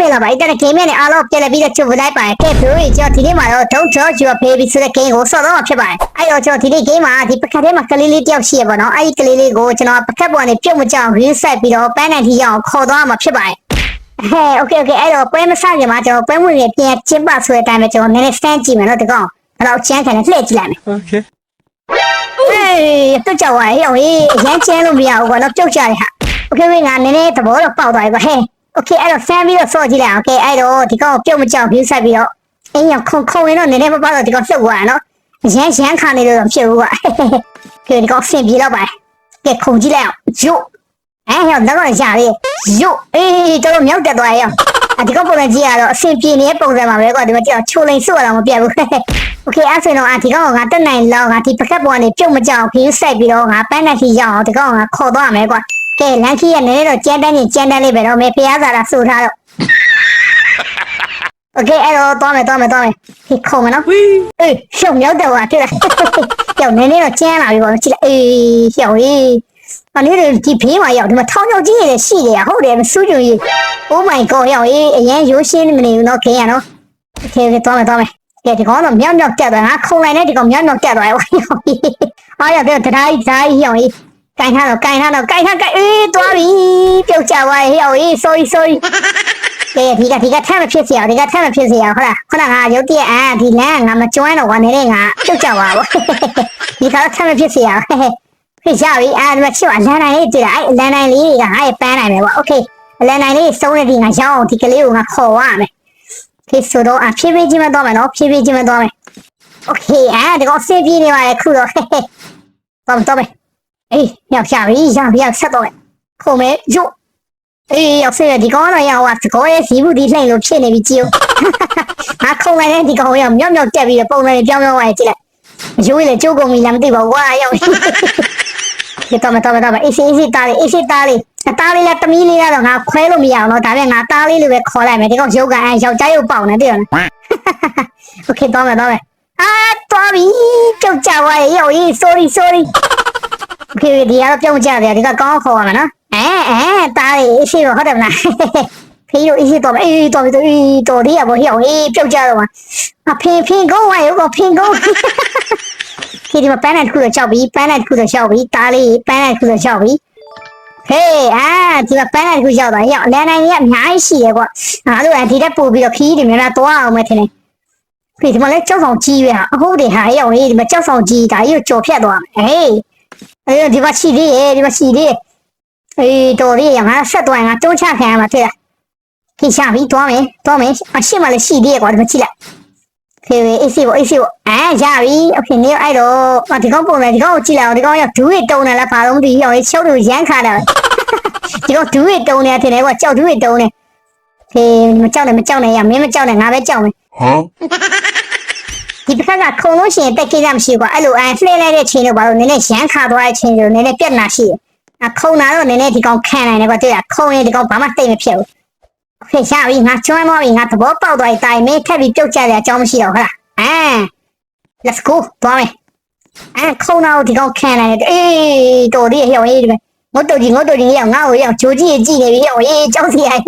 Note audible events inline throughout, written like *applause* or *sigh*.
မင်္ဂလာပါအတက်ဂိမ်းနဲ့အားလုံးပြန်လည်ပြီးတော့ကြိုပလိုက်ပါတယ်ကဲသူတို့ကျွန်တော်ဒီနေ့မှာတော့ Don't Judge Your Baby ဆိုတဲ့ game ကိုဆော့တော့မှာဖြစ်ပါတယ်အဲ့တော့ကျွန်တော်ဒီနေ့ game မှာဒီပကတ်ထဲမှာကလေးလေးတယောက်ရှိရပါတော့အဲ့ဒီကလေးလေးကိုကျွန်တော်ပကတ်ပေါ်ကနေပြုတ်မကြောင် green set ပြီးတော့ပန်းနိုင်ထီရအောင်ခေါ်သွားမှာဖြစ်ပါတယ်ဟဲ့ okay okay အဲ့တော့ပွဲမစခင်မှာကျွန်တော်ပွဲဝင်ရပြန်ကျင်းပဆိုတဲ့အတိုင်းပဲကျွန်တော်နည်းနည်း stand ကြည့်မယ်နော်ဒီကောင်အဲ့တော့ချမ်းခံနဲ့လှည့်ကြည့်လိုက်မယ် Okay. ဟေးပြုတ်ကြောက်သွားရောဟေးအရန်ကျဲလို့မရဘူးကွာတော့ပြုတ်ကြတယ်ဟာ okay ဝေးငါနည်းနည်းသဘောတော့ပေါက်သွားပြီကွာဟဲ့ okay အဲ့တော့ဆန်းပြီးတော့စော့ကြည့်လိုက်အောင် okay အဲ့တော့ဒီကောင်ပြုတ်မကြောက် view ဆက်ပြီးတော့အင်းရခုံခုံရင်တော့နည်းနည်းမပေါက်တော့ဒီကောင်ပြုတ်သွားရနော်အရန်ရန်ခါနေလို့တော့ဖြစ်ဘူးကွာ okay ဒီကောင်ဆင်ပြေတော့ပါတယ်ကဲခုံကြည့်လိုက်အောင်ယုတ်အဲ့ဟဲ့တော့တော့ရရယုတ်အေးတော်တော်မြောက်တက်သွားရအောင်အဒီကောင်ပုံစံကြည့်ရတော့အဆင်ပြေနေတဲ့ပုံစံမှာပဲကွာဒီမှာကြည့်တော့ချိုလိန်စွတ်တော့မပြတ်ဘူး Okay အဲ့ဆိုရင်တော့အဒီကောင်ကငါတက်နိုင်လောက်ငါဒီပကတ်ပေါ်ကနေပြုတ်မကြောက်ခင်းစိုက်ပြီးတော့ငါပန်းနဲ့ခီရအောင်ဒီကောင်ကခေါ်သွားမယ်ကွာ ကဲလန်ခီရနည်းနည်းတော့ကြမ်းတမ်းရင်ကြမ်းတမ်းလေးပဲတော့မေဖျားစားတာဆိုထားတော့ Okay အဲ့တော့သွားမယ်သွားမယ်သွားမယ်ဒီခုံမနော် Wee. အေးရှုံရောက်တော့ဟာတွေ့လားကြောက်နည်းနည်းတော့ကျန်းလာပြီပေါ့ကြည့်လိုက်အေးရှောက်ရေးအနည်းတော့ဒီဖေးမှာရောက်ဒီမှာထောင်းချောက်ကြီးရရှိတယ်ဟုတ်တယ်မစူးကြွကြီး Oh my god ရောက်ရေးအရင်ရိုးရှင်းမနေဘူးနော်ခင်ရနော် Okay okay သွားမယ်သွားမယ်ကဲဒီကောင်တော့မြောက်မြောက်တက်သွားငါခုံလိုက်နဲ့ဒီကောင်မြောက်မြောက်တက်သွားရောအားရတဲ့တရားကြီးတရားကြီးရောက်ရေး ကင်ထားတော့ကင်ထားတော့ကင်ထားကင်အေးသွားပြီပြုတ်ကြသွားရေးရောက်ရေး sorry sorry ကဲဒီကဒီကထမ်းမဖြစ်စီအောင်ဒီကထမ်းမဖြစ်စီအောင်ဟုတ်လားခုနကငါရုပ်တရက်အာဒီလမ်းငါမကျွမ်းတော့ကွာနေတဲ့ငါပြုတ်ကြပါဘောဒီကတော့ထမ်းမဖြစ်စီအောင်ဖြစ်ကြပြီအာဒီမှာချစ်အလန်နိုင်လေးတွေ့တာအဲ့အလန်နိုင်လေးကငါ့ရဲ့ပန်းနိုင်မယ်ပေါ့ okay အလန်နိုင်လေးစုံးနေဒီငါရောင်းအောင်ဒီကလေးကိုငါခေါ်ရမယ်ဖြစ်ဆိုတော့အဖြည်းဖြည်းချင်းမတော့မယ်နော်ဖြည်းဖြည်းချင်းမတော့မယ် okay အာဒီကောင်စေးပြေးနေပါလေခုတော့တော့တော့မယ် အေးရောက်ကြပြီရောက်ပြီဆက်တော့မယ်ခုံမယ်ယုတ် အေးရောက်စေးဒီကောင်တော့ရောက်သွားသကောရဲ့ဇီဘူးဒီလှိမ့်လို့ဖြစ်နေပြီကြည့်ဦးငါခုံလိုက်တဲ့ဒီကောင်ရောက်မြောက်မြောက်တက်ပြီးတော့ပုံစံတွေပြောင်းပြောင်းသွားကြည့်လိုက်အယိုးလေကျိုးကုန်ပြီလားမသိပါဘူးကွာရောက်ဒီတော့မတော့မတော့အေးစီအေးစီတားလေးအေးစီတားလေးအသားလေးလည်းတမီးလေးကတော့ငါခွဲလို့မရအောင်တော့ဒါပေမဲ့ငါသားလေးလိုပဲခေါ်လိုက်မယ်ဒီကောင်ရုပ်ကအဲယောက်ျားရုပ်ပေါက်နေတယ်နော်โอเคတော့မယ်တော့မယ်အာတော်ပြီပြုတ်ကြသွားရေရောက်ရေး sorry sorry โอเคဒီကတော့ပြုတ်ကြတယ်ဒီကကောင်းခေါ်ရမယ်နော် အဲအဲတားလေးအရှိတော့ဟုတ်တယ်မလားဖေးတို့အရှိတော့အေးတော်ပြီအေးတော်လေးရပါဟိအောင်အေးပြုတ်ကြတော့မှာအဖေဖေကုန်းဝါရုပ်ကဖေကုန်းဒီဒီမှာပန်းနဲ့တစ်ခုတော့ချောက်ပြီပန်းနဲ့တစ်ခုတော့ချောက်ပြီတားလေးပန်းနဲ့တစ်ခုတော့ချောက်ပြီဟေးအာဒီမှာပန်းနဲ့တစ်ခုချောက်တာဟိအောင်လန်နိုင်ကြီးကအများကြီးရှိရကွာငါတို့ကဒီတက်ပို့ပြီးတော့ခီးတွေများများသွားအောင်မယ်ထင်တယ်ဖေဒီမှာလဲကြောက်ဆောင်ကြီးပဲဟာအဟုတ်တယ်ဟာဟိအောင်အေးဒီမှာကြောက်ဆောင်ကြီးဒါကြီးကိုကြော်ဖြတ်သွားမယ်ဟေး အဲဒီမှာရှိသေးရဲ့ဒီမှာရှိသေးရဲ့ အေးတော်လေးရငါဆက်သွားရင်ငါတွန်းချခံရမှာတွေ့လားခိရှာပြီးသွားမယ်သွားမယ်အရှိမလည်းရှိသေးရကွာဒီမကြည့်လိုက်ဖေဖေအေးစီဘောအေးစီဘောအဲရပြီโอเคနေအဲ့တော့အဒီကောင်ပုံနေဒီကောင်ကိုကြည့်လိုက်အောင်ဒီကောင်ကဒူးရတုံနေလားဘာလို့မသိဘူးအောင်ချုပ်လို့ရမ်းခါတယ်ဒီကောင်ဒူးရတုံနေတယ်တယ်ကွာကြောက်ဒူးရတုံနေဖေမကြောက်နဲ့မကြောက်နဲ့ရမင်းမကြောက်နဲ့ငါပဲကြောက်မယ် Huh? ဒီတစ်ခါကခုံလို့ရှိရင်တက်ကိစ္စမရှိဘူးကွာအဲ့လိုအဲလှဲလိုက်တဲ့ချင်းတို့ဘာလို့နည်းနည်းရမ်းခါသွားတဲ့ချင်းတို့နည်းနည်းပြက်နာရှိတယ်အခုံတာတော့နည်းနည်းဒီကောင်ခံနိုင်တယ်ကွာတွေ့ရခုံရင်ဒီကောင်ဘာမှတိတ်မဖြစ်ဘူးဖေရှားပြီးငါကျွမ်းမောပြီးငါသဘောပေါက်သွားပြီးတိုင်မင်းထက်ပြီးပြုတ်ကြတဲ့အကြောင်းမရှိတော့ဟုတ်လားအဲ let's go သွားမယ်အဲခုံတာကိုဒီကောင်ခံနိုင်တယ်အေးတော်ဒီရောင်ရေးဒီငုတ်တုတ်ကြီးငုတ်တုတ်ကြီးရောင်ငါ့ကိုရောင်ဂျိုကြီးကြီးကြည့်နေပြီရောင်ရေးကြောက်စီရည်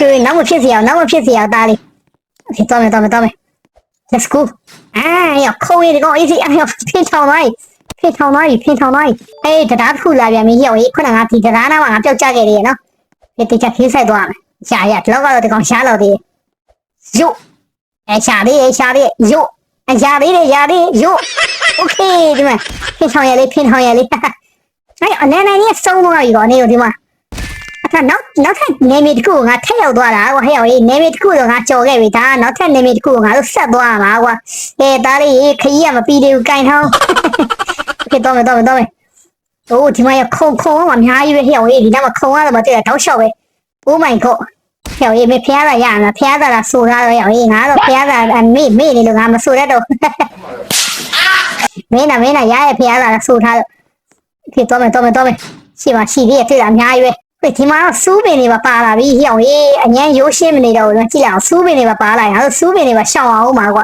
တွေ့နောက်မဖြစ်စီအောင်နောက်မဖြစ်စီအောင်သားလေးဖေသွားမယ်သွားမယ်သွားမယ် let's go အာရခုံးရဒီကောင်အေးစီအဲ့ဖင်ထောင်လိုက်ဖင်ထောင်လိုက်ဖင်ထောင်လိုက်အေးတရားတစ်ခုလာပြန်ပြီဟောရေးခုနကငါဒီတရားနာမှာငါပျောက်ကြခဲ့တယ်နော်ဒီတိကျခင်းဆိုင်သွားမယ်ရှာရတော့ကတော့ဒီကောင်ရှာလို့ဒီယုတ်အဲရှာလေးရှာလေးယုတ်အရာလေးတွေရာလေးယုတ်โอเคဒီမှာဖင်ထောင်ရလေးဖင်ထောင်ရလေးအဲ့အနေနဲ့นี่စုံသွားပြီကောအနေကိုဒီမှာအခါ နောက်နောက်ထပ်နေမီတစ်ခုကိုငါထက်ရောက်သွားတာကွာဟဲ့အောင်ကြီးနေမီတစ်ခုတော့ငါကြော်ခဲ့ပြီဒါနောက်ထပ်နေမီတစ်ခုကိုငါတို့ဆက်သွားမှာကွာအေးသားလေးခကြီးကမပြီးသေးဘူးကင်ထောင်းဖြစ်တော့မယ်တော့မယ်တော့မယ်โอ้ဒီမှာရခုံခုံကအများကြီးပဲဟဲ့အောင်ကြီးဒီနောက်ခုံရတော့မတွေ့တာတောက်လျှောက်ပဲ Oh my god ဟဲ့အောင်ကြီးမဖျားတာရမှာဖျားတာလားဆိုတာတော့ဟဲ့အောင်ကြီးငါတော့ဖျားတာမေ့မေ့နေလို့ငါမဆိုတတ်တော့မင်းနာမင်းနာရရဖျားတာလားဆိုထားတော့ဖြစ်တော့မယ်တော့မယ်တော့မယ်ရှိပါရှိသေးတယ်တွေ့တာအများကြီးပဲ ဒီမှာတော့စူးပင်တွေပါပါလာပြီဟိအောင်ရေးအញ្ញမ်းရိုးရှင်းမနေတော့ဘူးကြည့်လိုက်အောင်စူးပင်တွေပါပါလာရင်ဟာစူးပင်တွေပါရှောင်အောင်ပါကွာ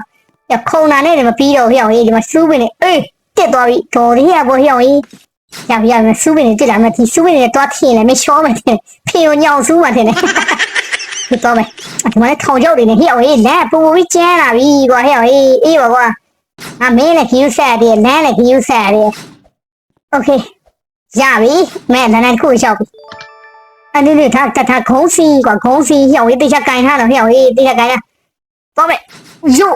ရခုံတာနဲ့မပြီးတော့ဟိအောင်ရေးဒီမှာစူးပင်တွေအေးတက်သွားပြီဒေါ်လေးရပေါ်ဟိအောင်ရေးရပြီရပြီစူးပင်တွေတက်လာမှဒီစူးပင်တွေတွားထင်းလဲမရှောမယ်တဲ့ဖေကိုညောင်စူးမှတဲ့ ဖြစ်တော့မယ်ဒီမှာလည်းထောင်ချောက်တွေနဲ့ဟိအောင်ဟေးလမ်းပူပူပြီးကျန်းလာပြီကွာဟိအောင်ဟေးအေးပါကွာငါမင်းလည်းခယူဆက်တယ်လမ်းလည်းခယူဆက်တယ်โอเคရပြီမဲလမ်းနဲ့တစ်ခုလျှောက်ပြီ အဲ့ဒီလေထားတထားခုံးစီကွာခုံးစီဟိအောင်ဟေးတိချက်ကင်ထားတော့ဟိအောင်ဟေးတိချက်ကင်ထားတော့မယ်ယို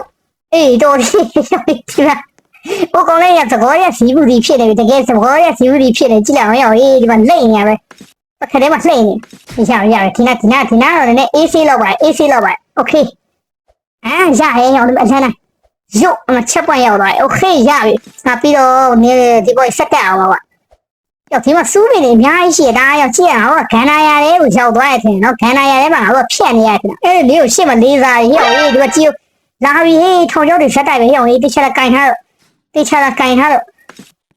အေးတော်ဒီဟိအောင်ဟေးဒီလားဟိုကောင်လေးရသဘောရစီဘူးဒီဖြစ်နေပြီတကယ်သဘောရစီဘူးဒီဖြစ်နေကြည့်လိုက်အောင်ဟိအောင်ဟေးဒီမှာလိမ့်နေရပဲပခက်ထဲမှာလှိမ့်နေရရရဒီနာဒီနာဒီနာတော့လည်း AC လောက်ပါ AC လောက်ပါ Okay အာရရရောင်းတယ်အထမ်းလိုက်ရုပ်အမချက်ပွင့်ရောက်သွားတယ် Okay ရပြီငါပြီးတော့နေဒီဘောဆက်တက်အောင်ပါကွာ ရောက်ဒီမှာစူးနေနေအများကြီးရှိရဒါရောက်ကြည့်ရအောင်ကခန္ဓာရတဲ့ကိုရောက်သွားရတဲ့နော်ခန္ဓာရတဲ့မှာငါတို့ဖြတ်နေရတယ်အဲ့ဒီလေးကိုရှေ့မှာလေးစားရဟိုဒီကကြည့်လာပြီဟေးထောင်ကျောက်တွေဆက်တိုက်ပဲဟိုဟေးတိချလာကင်ထားတော့တိချလာကင်ထားတော့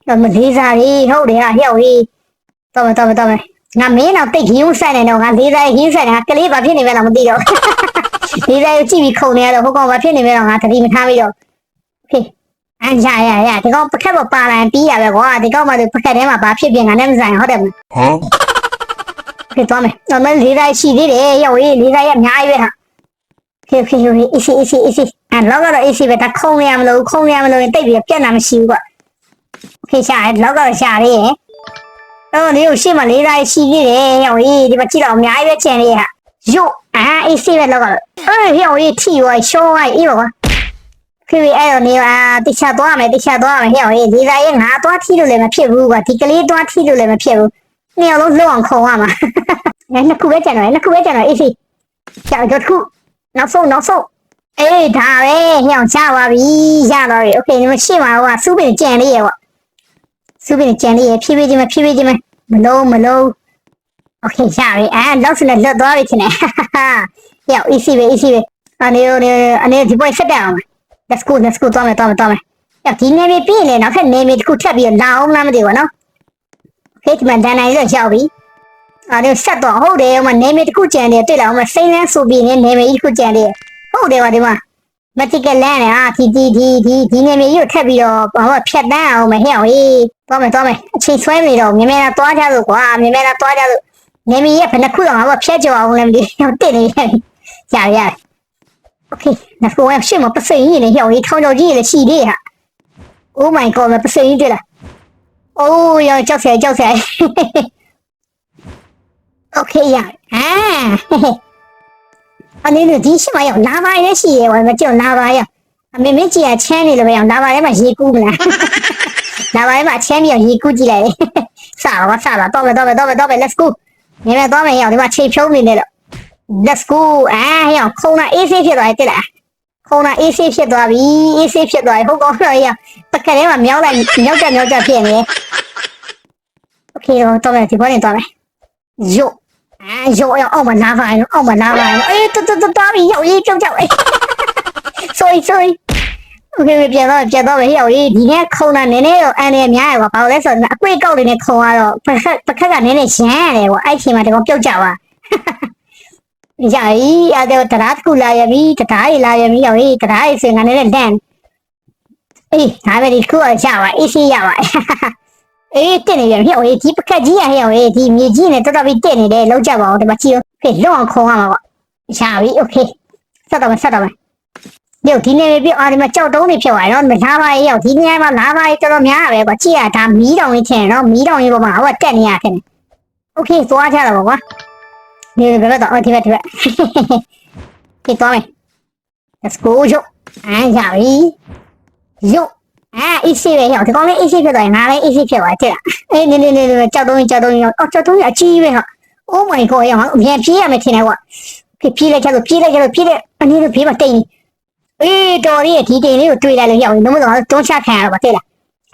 တော့မလေးစားရီဟုတ်တယ်ဟာဟိုဟေးတော့တော့တော့ငါမင်းတော့တိတ်ခင်းဦးဆိုင်နေတော့ငါလေးစားခင်းဆိုင်နေတာကလေးဘာဖြစ်နေမဲတော့မသိတော့လေးစားကိုကြည့်ပြီးခုန်နေရတော့ဟိုကောင်ဘာဖြစ်နေမဲတော့ငါတတိမထားပြီးတော့โอเค အန်ရရရဒီကောင်ပကက်ပေါ်ပါလာရင်ပြီးရပဲကွာဒီကောင်မှပကက်ထဲမှာဘာဖြစ်ပြင်ငါနဲ့မဆိုင်ဟုတ်တယ်မ Huh? ဖြစ်သွားမယ်။တော်မယ်လေးတိုင်းရှိသေးတယ်။ရောက်ရေးလေးတိုင်းရအများကြီးပဲဟာ။ဖြစ်ဖြစ်ဖြစ်အစီအစီအစီအဲလောက်ကတော့အစီပဲဒါခုံရမလို့ခုံရမလို့တိတ်ပြီးပြက်လာမရှိဘူးကွ။ဖြစ်ရှာလောက်ကတော့ရှာသေးရဲ့။အော်ဒီကိုရှေ့မှာလေးတိုင်းရှိသေးတယ်။ရောက်ရေးဒီမှာကြည့်တော့အများကြီးပဲကျန်သေးဟာ။ယုတ်အာအစီပဲလောက်ကတော့အေးရောက်ရေးထီရောရှောင်းလိုက်အေးပါကွာ။ ဖြစ်ပြီးအဲ့တော့နေပါတိချသွားမယ်တိချသွားမယ်ရောက်ရေးလေးတိုင်းရငါသွားထီလို့လည်းမဖြစ်ဘူးကွာဒီကလေးသွားထီလို့လည်းမဖြစ်ဘူး။နှစ်ယောက်လုံးလုံးအောင်ခုံရမှာ။ ငါနှစ်ခုပဲကျန်တော့နှစ်ခုပဲကျန်တော့အေးစီကြောက်ကြတစ်ခုနောက်ဆုံးနောက်ဆုံးအေးဒါပဲညောင်ချပါပြီရတော့ပြီโอเคဒီမှာရှေ့မှာဟိုကစူးပင်ကြံလေးရဲ့ပေါ့စူးပင်ကြံလေးရဲ့ဖြည်းဖြည်းချင်းမဖြည်းဖြည်းချင်းမမလုံးမလုံးโอเคရပြီအဲလောက်စနဲ့လွတ်သွားပြီထင်တယ်ရောက်အေးစီပဲအေးစီပဲအနေနဲ့အနေဒီပွဲဆက်တယ်အောင် let's go let's go သွားမယ်သွားမယ်သွားမယ်အဲ့ဒီနေမီပြီးရင်လည်းနောက်ထပ်နေမီတစ်ခုထပ်ပြီးလာအောင်မလားမသိဘူးနော်ခေတ်မှဒန်နိုင်တော့ရောက်ပြီအဲ့ဒါဆက်တော့ဟုတ်တယ်ဟိုမှာနေမီတစ်ခုကြံတယ်တက်လာအောင်မစိမ့်လန်းဆိုပြီးနေမီတစ်ခုကြံတယ်ဟုတ်တယ်ပါဒီမှာမတိကလန်လေဟာဒီဒီဒီဒီဒီနေမီကိုထပ်ပြီးတော့ဟိုဖြတ်တန်းအောင်မဟဲ့အောင်ဟေးသွားမယ်သွားမယ်အချိန်ဆွဲနေတော့မြင်မဲလားသွားကြလို့ကွာမြင်မဲလားသွားကြလို့နေမီရဲ့ဘယ်နှခုတော့ငါ့ဘဖြတ်ကြအောင်လဲမသိဘူးတက်နေရပြီရရ ok 那说我有什么不顺意的让我一看到这个系列哈 oh my god 不顺意对了。哦呦叫出来叫出来。嘿嘿嘿 ok 呀啊嘿嘿 *laughs* 啊你妞真喜欢要拿完也行我们就拿把要啊妹妹姐钱你的没有？拿也把鞋给我过了。*laughs* 拿把也把钱给你估计来。嘿嘿算了吧算了倒给倒给倒给倒给 let's go 明白倒没有？你吧车票没得了。let's go အာရောက်ခုံနာ AC ဖြစ်သွားတယ်လားခုံနာ AC ဖြစ်သွားပြီ AC ဖြစ်သွားပြီဟုတ်ကောတော့ရောက်ပကက်ထဲမှာမြောက်လိုက်မြောက်ကြမြောက်ကြဖြစ်နေโอเคတော့မယ်ဒီဘောနေတော့မယ် ရုပ်အာရုပ်အောင်အောင်မလာပါဘူးအောင်မလာပါဘူးအေးတူတူတူတာပြီးရောက်ရေးကြောက်ကြောက်အေး sorry sorry okay ပြန်တော့ပြန်တော့ရောက်ရေးဒီနေ့ခုံတာနည်းနည်းတော့အန်ရများရပါဘာလို့လဲဆိုတော့အကွေးကောက်လေးနဲ့ခုံရတော့ပခက်ပခက်ကနည်းနည်းရမ်းရတယ်ကွာအဲ့ချိန်မှာတကောင်ပြုတ်ကြပါ ရည်အဲ့တော့တရားတစ်ခုလာရပြီတရားကြီးလာရပြီရောက်ရေးတရားကြီးဆိုငါနဲ့လန့်အေးဒါပဲဒီခုရရပါအေးစီရပါ အေးတက်နေပြန်ဟဲ့ဟေးဒီပကက်ကြီးရဟဲ့ဟေးဒီမြေကြီးနဲ့တော်တော်ပြီးတက်နေတယ်လောက်ကြပါအောင်ဒီမှာကြည့်ရောဖေးလုံအောင်ခုံရမှာပေါ့ရှာပြီโอเคဆက်တော့မယ်ဆက်တော့မယ်ဒီဒီနေပြအာဒီမှာကြောက်တုံးနေဖြစ်သွားတယ်နော်လာပါရဲ့ရောက်ဒီနေရာမှာလာပါရဲ့တော်တော်များပဲကွာကြည့်ရဒါမီးတောင်ကြီးထင်နော်မီးတောင်ကြီးပေါ်မှာဟိုကတက်နေရခင်โอเคသွားကြတော့ကွာ ဒီဘက်တော့ဒီဘက်ဒီဘက်ဒီသွားမယ် let's go ရုပ်အာရပြီရုပ်အာအေးစီပဲဟောဒီကောင်လေးအေးစီဖြစ်သွားရင်ငါလည်းအေးစီဖြစ်သွားတယ်အေးနေနေနေနေကြောက်တုံးကြောက်တုံးရောအော်ကြောက်တုံးအကြီးပဲဟာ Oh my god ရောအမြန်ပြေးရမယ်ထင်တယ်ကွာဖြစ်ပြေးလိုက်ကြလို့ပြေးလိုက်ကြလို့ပြေးတဲ့အနည်းတော့ပြေးမတိတ်နေအေးတော်ရီဒီတင်လေးကိုတွေ့လိုက်လို့ရောက်ရင်တော့တော့တွန်းချခံရတော့ပါတဲ့လား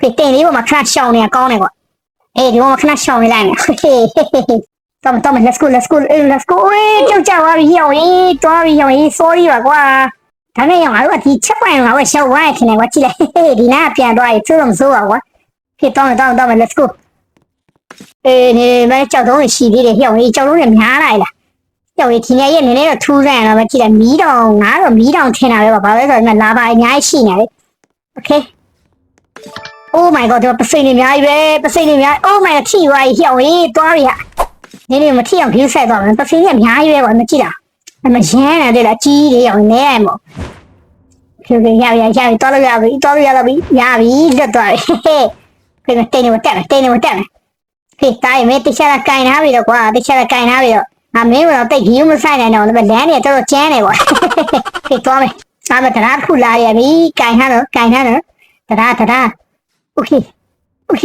ဖြစ်တင်လေးပေါ်မှာခဏရှောင်းနေတာကောင်းတယ်ကွာအေးဒီပေါ်မှာခဏရှောင်းနေလိုက်မယ် ဟေးဟေးတော်မတော်မ let's go let's go let's go အေးကြောက်ကြပါပြီရောက်ရင်တော်ပြီရောက်ရင် sorry ပါကွာဒါနဲ့ရောငါတို့ကဒီချက်ပိုင်ငါတို့ရှောက်ဝိုင်းခင်နေကွာကြည့်လိုက်ဟေးဟေးဒီနားပြန်သွားပြီသူ့တော့မစိုးပါဘူးကွာဖြစ်တော့တော့တော့ let's go အေးနေမဲကြောက်တော့ရှိသေးတယ်ဟျောင်းကြီးကြောက်လို့လည်းများလိုက်လားဟျောင်းကြီးဒီနေ့ရဲ့နည်းနည်းတော့ထူးဆန်းတော့မကြည့်လိုက်မီးတောင်ငါတော့မီးတောင်ထင်တာပဲပါဘာလဲဆိုတော့လာပါအများကြီးရှိနေတယ် okay oh my god ဒီပစိနေအများကြီးပဲပစိနေအများ oh my god ထိသွားပြီဟျောင်းကြီးသွားပြီဟာ နည်းနည်းမထိအောင် view ဆက်သွားမယ်ပစိနေအများကြီးပဲကွာမကြည့်တာ အမရမ်းတယ်လားကြီးတွေရောက်နေရမို့ဖြူကရရရတော်လို့ရပြီတော်လို့ရတော့ပြီရပြီလွတ်သွားပြီခေကတိတ်နေမတက်နဲ့တိတ်နေမတက်နဲ့ခေတိုင်းမဲတခြားကင်ထားပြီတော့ကွာတခြားကင်ထားပြီတော့ငါမင်းကတော့တိတ်ကြီးမဆိုင်နိုင်တော့လည်းလမ်းတွေတော်တော်ကျန်းနေပေါ့ခေသွားမယ်အားမတရားတစ်ခုလာရပြီကင်ထားတော့ကင်ထားတော့တရားတရားโอเคโอเค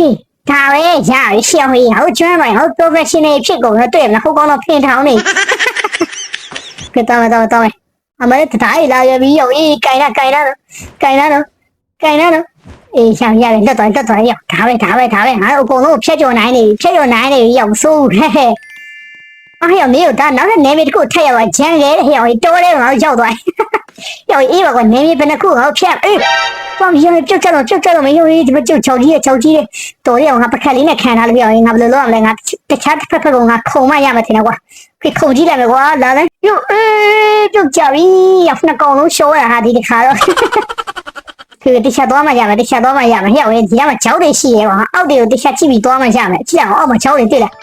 ဒါပဲရပြီရှောင်းကြီးဟိုကျွမ်းပါဟို professional ဖြစ်ကုန်တော့တွေ့မလားဟိုကောင်တော့ဖင်ထောင်းနေကဲတော့တော့တော့အမလေးတရားကြီးလာရပြီရောအေးကင်လာကင်လာတော့ကင်လာတော့ကင်လာတော့အေးရှောင်းရတယ်လက်တော်လက်တော်ရောက်ဒါပဲဒါပဲဒါပဲငါတို့အကုန်လုံးဖြတ်ကျော်နိုင်နေဖြတ်ကျော်နိုင်နေရောက်မစိုးဟဲ့ ဟဲ့အားရမင်းတို့ဒါနောက်နေမီတခုထက်ရောက်ဂျန်လေဟဲ့ရောက်တော်လေးငါရောက်သွားရောက်အေးပါကနေမီဘယ်နှခုဟောဖြတ်အေးဘာမရပြုတ်ကြတော့ပြုတ်ကြတော့မရောဒီမပြုတ်ချောက်ကြီးချောက်ကြီးတော်ရအောင်ငါပကက်လေးနဲ့ခံထားလို့ပြောရင်ငါဘယ်လိုလုပ်ရမလဲငါတခြားတစ်ဖက်ဖက်ကငါခုံမရမှာထင်တယ်ကွာခေခုံကြည့်လိုက်မယ်ကွာလာလိုက်ပြုတ်အေးပြုတ်ကြပြီရောက်နှစ်ကောင်လုံးရှောရဟာဒီတစ်ခါတော့คือတခြားသွားမှရမယ်တခြားသွားမှရမယ်ဟဲ့ဝင်ဒီကမှာချောက်တွေရှိရဲကွာအောက်တွေကိုတခြားကြည့်ပြီးသွားမှရမယ်ကြည့်အောင်အောက်မှာချောက်တွေတွေ့လား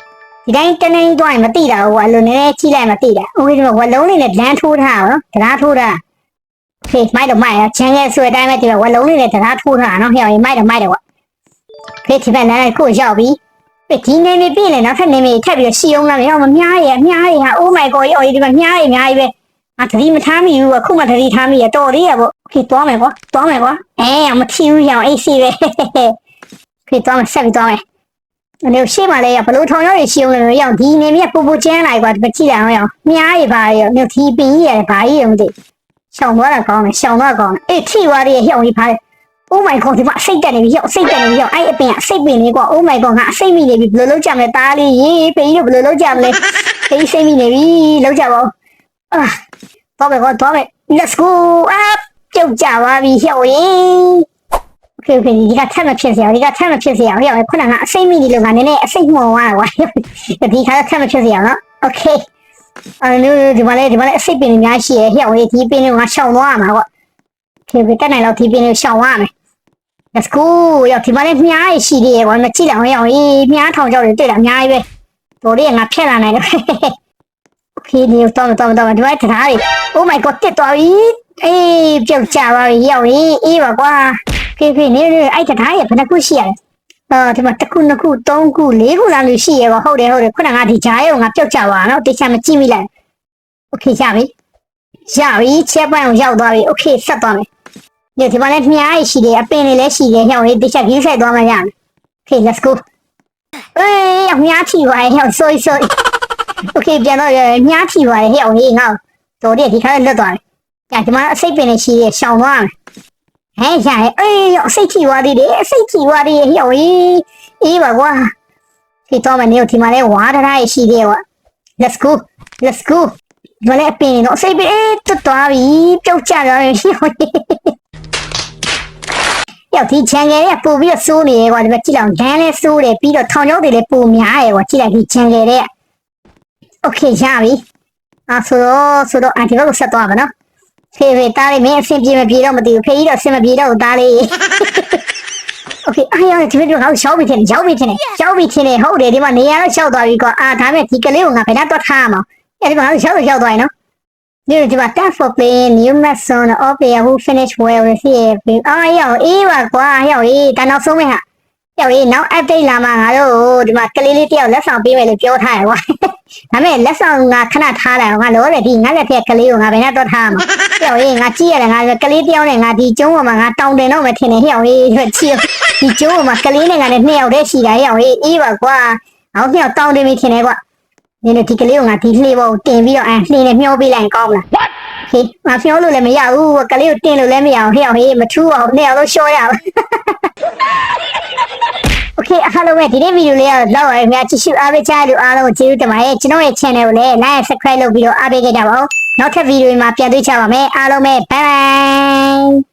ဒီတိုင်းတနေကြီးတွားရင်မသိတာဟိုကလိုနည်းနည်းချိလိုက်မသိတာဦးကြီးတို့ကဝလုံးလေးနဲ့ဒန်းထိုးထားနော်ဒန်းထိုးထားဖေးမိုက်တော့မိုက်ရချင်းရဲ့ဆွဲတိုင်းပဲဒီကဝလုံးလေးနဲ့ဒန်းထိုးထားနော်ဟဲ့မိုက်တော့မိုက်တော့ကွာဖေးဒီဘက်လမ်းလိုက်ကိုရောက်ပြီးဒီနေမီပြင်လေနောက်ထပ်နေမီထပ်ပြီးရှီအောင်လာမယ်ဟောမများရအများရဟာ oh my god ရော်ဒီမှာများရအများကြီးပဲငါသတိမထားမိဘူးအခုမှသတိထားမိရတော်သေးရပေါ့ခေသွားမယ်ကွာသွားမယ်ကွာအဲမထီဘူးရအောင်အေးစီပဲခေသွားမယ်ဆက်ပြီးသွားမယ် အဲ့ရှေ့မှာလည်းဘလို့ထောင်ရောက်ရရှိအောင်လည်းရောက်ဒီနေမြပူပူကျန်းလိုက်ကွာဒီကြည့်လိုက်အောင်ရောက်မြားရပါရောမြို့ဒီပင်ကြီးရတယ်ဘာကြီးရုံးသိရှောင်းသွားတာကောင်းတယ်ရှောင်းသွားကောင်းတယ်အေးထိသွားရဟျောင်းကြီးဖားတယ် Oh my god ဒီမှာစိတ်တက်နေပြီရောက်စိတ်တက်နေပြီရောက်အဲ့အပင်ကစိတ်ပင်လေးကွာ Oh my god ငါအစိတ်မိနေပြီဘယ်လိုလုပ်ကြမလဲတားလေးရေးပေကြီးတို့ဘယ်လိုလုပ်ကြမလဲပေကြီးစိတ်မိနေပြီလုပ်ကြပါဦးအာတော့ပဲကွာတော့ပဲ Let's go up ပြုတ်ကြပါပြီဟျောင်းရင် โอเคโอเคဒီကထက်မဖြစ်စေအောင်ဒီကထက်မဖြစ်စေအောင်ဟဲ့ခုနကအစိမ့်မိနေလို့ငါနည်းနည်းအစိမ့်မှော်သွားတာကွာဒီခါတော့ထက်မဖြစ်စေအောင်နော်โอเคအဲ့လိုဒီမှာလေဒီမှာလေအစိမ့်ပင်များရှိရဲ့ဟဲ့ဒီပင်ကိုငါရှောင်သွားရမှာကွာโอเคဒီတက်နိုင်တော့ဒီပင်ကိုရှောင်ရမယ် Let's go ရောက်ဒီမှာလေမြားရရှိသေးရဲ့ကွာမကြည့်လိုက်အောင်ဟဲ့မြားထောင်ကြောက်တွေတွေ့တာအများကြီးပဲတော်လေးကငါဖြက်လာနိုင်တယ်โอเคဒီတော့တော့တော့ဒီမှာတရားတွေ Oh my god တက်သွားပြီအေးပြုတ်ကြပါပြီရောက်ရင်အေးပါကွာ ဖေဖေနေနေအဲ့တထားရဘယ်နှခုရှိရလဲအော်ဒီမှာတစ်ခုနှစ်ခုသုံးခုလေးခုလောက်လို့ရှိရပါဟုတ်တယ်ဟုတ်တယ်ခုနကဒီဂျားရုံငါပြုတ်ကြပါနော်တေချာမကြည့်မိလိုက်โอเคရပြီရပြီချက်ပန်းကိုရောက်သွားပြီโอเคဆက်သွားမယ်ဒီဒီမှာလည်းမြားရရှိတယ်အပင်တွေလည်းရှိတယ်ဟောင်းလေးတေချာကြီးဆက်သွားမှရမယ်โอเค let's go အေးမြားချီပါရဲ့ဟောင်း sorry sorry โอเคပြန်တော့မြားချီပါရဲ့ဟောင်းလေးငါတော်တယ်ဒီခါလွတ်သွားတယ်ဒီမှာအစိတ်ပင်တွေရှိတယ်ရှောင်သွားမယ် ဟဲ့ကြာရဲ့အေးရောစိတ်ချဝါသေးတယ်စိတ်ချဝါသေးရဲ့ဟျော်ကြီးအေးပါကွာဒီတော့မနေကိုဒီမှာလဲဝါဒရရရှိသေးကွာ let's go let's go ဒီလည်းအပင်တော့စိတ်ပြီးအေးတွတ်သွားပြီပြုတ်ကျသွားရင်ဟျော်ကြီးယောက်ဒီ channel ရဲ့ပို့ပြီးတော့စိုးနေရဲ့ကွာဒီမှာကြည့်လောက်ဒန်းလဲစိုးတယ်ပြီးတော့ထောင်ချောက်တွေလည်းပိုများရဲ့ကွာကြည့်လိုက်ဒီ channel တဲ့ okay ရပြီအာဆိုတော့ဆိုတော့အန်တီဘက်ကိုဆက်သွားပါနော် ဖေဖေသားလေးမင်းအဆင်ပြေမပြေတော့မသိဘူးဖေကြီးတော့အဆင်မပြေတော့ဘူးသားလေး Okay အားရဒီလိုဟောက်ရှောက်ပြီးထင်ရောက်ပြီးထင်တယ်ရောက်ပြီးထင်တယ်ဟုတ်တယ်ဒီမှာနေရာတော့ရှောက်သွားပြီကွာအာဒါမဲ့ဒီကလေးကငါဘယ်တော့တွတ်ထားမှာအဲ့ဒီမှာဟောက်ရှောက်ရောက်သွားရင်နော်ဒီဒီမှာ tap for playing new match on all player who finish well with here အားရအေးပါကွာရောက်ရေးဒါနောက်ဆုံးမဲ့ဟာရောက်ရေးနောက် update လာမှာငါတို့ဒီမှာကလေးလေးတယောက်လက်ဆောင်ပေးမယ်လို့ပြောထားတယ်ကွာ ဒါမဲ့လက်ဆောင်ငါခဏထားလိုက်ငါလောတယ်ဒီငါလက်ထက်ကလေးကိုငါဘယ်နဲ့တော့ထားမှာဟဲ့ဟေးငါကြည့်ရတယ်ငါကလေးတယောက်နဲ့ငါဒီကျုံးပေါ်မှာငါတောင်းတင်တော့မထင်နဲ့ဟဲ့ဟေးကြည့်ဒီကျုံးပေါ်မှာကလေးနဲ့ငါနဲ့နှစ်ယောက်တည်းရှိတာဟဲ့ဟေးအေးပါကွာအောင်ပြောက်တောင်းတင်ပြီထင်တယ်ကွာနင်တို့ဒီကလေးကိုငါဒီလှေပေါ်ကိုတင်ပြီးတော့အဲလှေနဲ့မျောပေးလိုက်ရင်ကောင်းမလား ဟေးမဖျောလို့လည်းမရဘူးကလေးကိုတင်လို့လည်းမရအောင်ဟေးအောင်ဟေးမထူးအောင်နှစ်ယောက်လုံးရှော့ရအောင် Okay အားလုံးပဲဒီနေ့ဗီဒီယိုလေးကတော့လောက်ရခင်ဗျာကြည့်ရှုအားပေးကြလို့အားလုံးကိုကျေးဇူးတင်ပါတယ်ကျွန်တော်ရဲ့ channel ကိုလည်း like and subscribe လုပ်ပြီးတော့အားပေးကြတာပါဦးနောက်ထပ်ဗီဒီယိုမှာပြန်တွေ့ကြပါမယ်အားလုံးပဲ bye bye